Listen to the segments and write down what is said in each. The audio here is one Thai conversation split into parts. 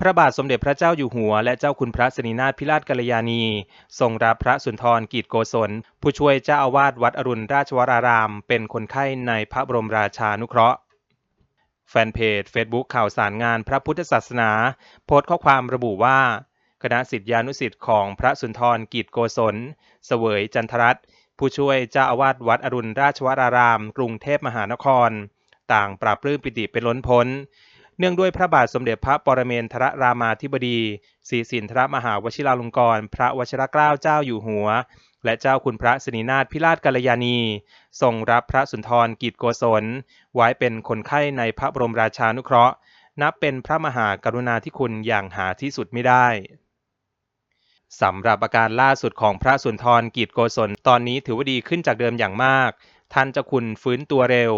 พระบาทสมเด็จพระเจ้าอยู่หัว และเจ้าคุณพระสิรินาถพิราชกัลยาณี ทรงรับพระสุนทรกีจโกศล ผู้ช่วยเจ้าอาวาสวัดอรุณราชวราราม เป็นคนไข้ในพระบรมราชานุเคราะห์ แฟนเพจ Facebook ข่าวสารงานพระพุทธศาสนา โพสต์ข้อความระบุว่า คณะศิษยานุศิษย์ของพระสุนทรกีจโกศล เสวยจันทรัตน์ผู้ช่วยเจ้าอาวาสวัดอรุณราชวราราม กรุงเทพมหานคร ต่างปราบปลื้มปิติเป็นล้นพ้น เนื่องด้วยพระบาทสมเด็จพระปรเมนทรรามาธิบดีศรีสินทรมหาวชิราลงกรณ์พระวชิรเกล้าเจ้าอยู่หัว และเจ้าคุณพระสิรินาถพิราชกัลยาณีทรงรับพระสุนทรกิจโกศล ไว้เป็นคนไข้ในพระบรมราชานุเคราะห์ นับเป็นพระมหากรุณาธิคุณอย่างหาที่สุดไม่ได้สำหรับอาการล่าสุดของพระสุนทรกิจโกศลตอนนี้ถือว่าดีขึ้นจากเดิมอย่างมาก ท่านเจ้าคุณฟื้นตัวเร็ว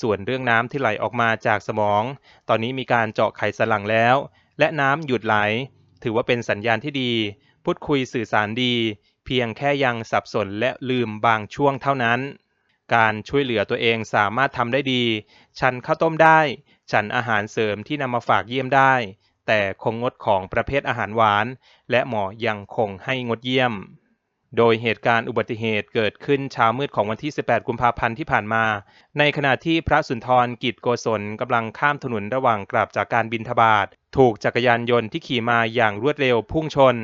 ส่วนเรื่องน้ำที่ไหลออกมาจากสมอง ตอนนี้มีการเจาะไขสันหลังแล้ว และน้ำหยุดไหล ถือว่าเป็นสัญญาณที่ดี พูดคุยสื่อสารดี เพียงแค่ยังสับสนและลืมบางช่วงเท่านั้น การช่วยเหลือตัวเองสามารถทำได้ดี ฉันข้าวต้มได้ ฉันอาหารเสริมที่นำมาฝากเยี่ยมได้ แต่คงงดของประเภทอาหารหวาน และหมอยังคงให้งดเยี่ยม โดยเหตุการณ์อุบัติเหตุเกิดขึ้นเช้ามืดของวันที่ 18 กุมภาพันธ์ที่ผ่านมา ในขณะที่พระสุนทรกิจโกศลกำลังข้ามถนนระหว่างกลับจากการบินทบาทถูกจักรยานยนต์ที่ขี่มาอย่างรวดเร็วพุ่งชน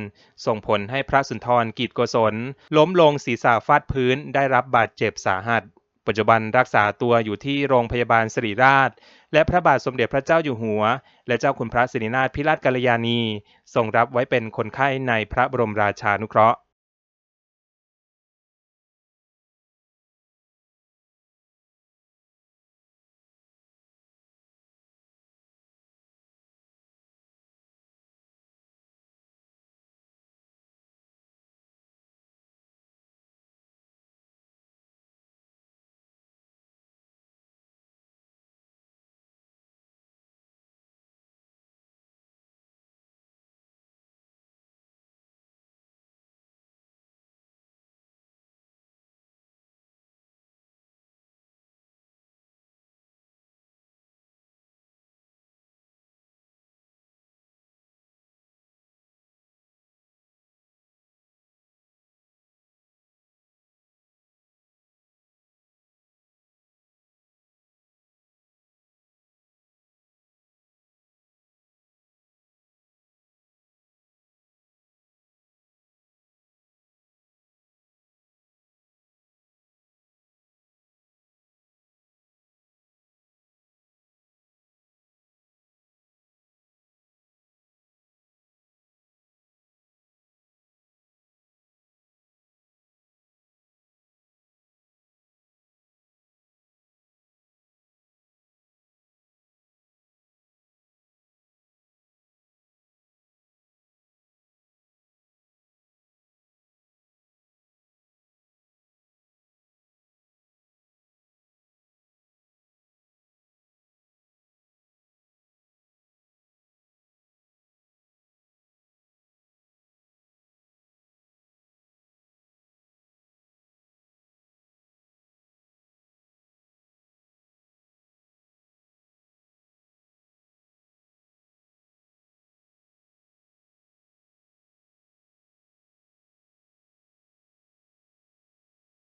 ส่งผลให้พระสุนทรกิจโกศล ล้มลงศีรษะฟาดพื้นได้รับบาดเจ็บสาหัส ปัจจุบันรักษาตัวอยู่ที่โรงพยาบาลสิริราช และพระบาทสมเด็จพระเจ้าอยู่หัว และเจ้าคุณพระสิรินาถพิราชกัลยาณีทรงรับไว้เป็นคนไข้ในพระบรมราชานุเคราะห์